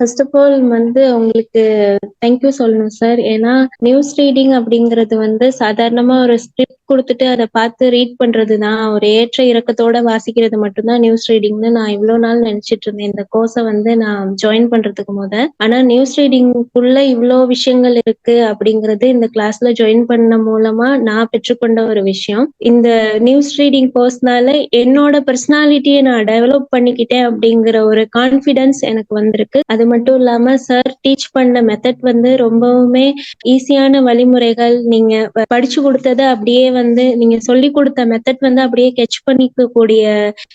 First of all வந்து உங்களுக்கு thank you சொல்லணும் சார் ஏன்னா நியூஸ் ரீடிங் அப்படிங்கிறது வந்து சாதாரணமா ஒரு ஸ்கிரிப்ட் கொடுத்துட்டு அதை பார்த்து ரீட் பண்றது தான் ஒரு ஏற்ற இறக்கத்தோட வாசிக்கிறது மட்டும்தான் நியூஸ் ரீடிங்னு நான் இவ்வளவு நாள் நினைச்சிட்டு இருந்தேன். இந்த கோர்ஸை வந்து நான் ஜாயின் பண்றதுக்கு முத. ஆனா நியூஸ் ரீடிங்குள்ள இவ்வளோ விஷயங்கள் இருக்கு அப்படிங்கிறது இந்த கிளாஸ்ல ஜாயின் பண்ண மூலமா நான் பெற்றுக்கொண்ட ஒரு விஷயம். இந்த நியூஸ் ரீடிங் கோர்ஸ்னால என்னோட பர்சனாலிட்டியை நான் டெவலப் பண்ணிக்கிட்டேன் அப்படிங்கிற ஒரு கான்ஃபிடன்ஸ் எனக்கு வந்திருக்கு. அது மட்டும் இல்லாம சார் டீச் பண்ண மெத்தட் வந்து ரொம்பவுமே ஈஸியான வழிமுறைகள் நீங்க படிச்சு கொடுத்ததை அப்படியே வந்து நீங்க சொல்லி கொடுத்த மெத்தட் வந்து அப்படியே கெச் பண்ணிக்க கூடிய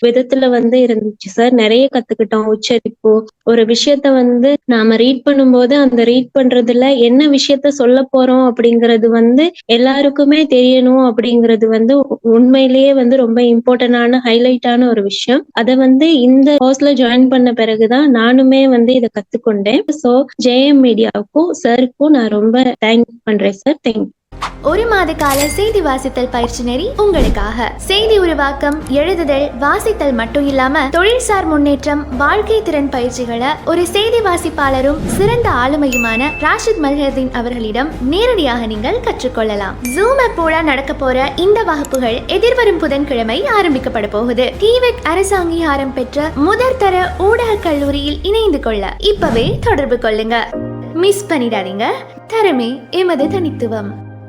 விதத்துல வந்து இருந்துச்சு சார் நிறைய கத்துக்கிட்டோம். உச்சரிப்பு. ஒரு விஷயத்த வந்து நாம ரீட் பண்ணும்போது அந்த ரீட் பண்றதுல என்ன விஷயத்த சொல்ல போறோம் அப்படிங்கிறது வந்து எல்லாருக்குமே தெரியணும் அப்படிங்கிறது வந்து உண்மையிலேயே வந்து ரொம்ப இம்பார்ட்டன்டான ஹைலைட்டான ஒரு விஷயம். அதை வந்து இந்த கோர்ஸ்ல ஜாயின் பண்ண பிறகுதான் நானுமே வந்து இதை கத்துக்கொண்டேன். சோ ஜேஎம் மீடியாவுக்கும் சாருக்கும் நான் ரொம்ப தேங்க் பண்றேன் சார் தேங்க் ஒரு மாத கால செய்தி வாசித்தல் பயிற்சி நெறி உங்களுக்காக. செய்தி உருவாக்கம் எழுதுதல் வாசித்தல் மட்டும் இல்லாம தொழில்சார் முன்னேற்றம் வாழ்க்கை திறன் பயிற்சிகளை ஒரு செய்தி வாசிப்பாளரும் சிறந்த ஆளுமையுமான ராஷித் மல்ஹதீன் அவர்களிடம் நேரடியாக நீங்கள் கற்றுக்கொள்ளலாம். ஜூம் அப்போட நடக்க போற இந்த வகுப்புகள் எதிர்வரும் புதன்கிழமை ஆரம்பிக்கப்பட போகுது. டிவெக் அரசு அங்கீகாரம் பெற்ற முதற்தர ஊடக கல்லூரியில் இணைந்து கொள்ள இப்பவே தொடர்பு கொள்ளுங்க. மிஸ் பண்ணிடாதீங்க. தரமே எமது தனித்துவம்.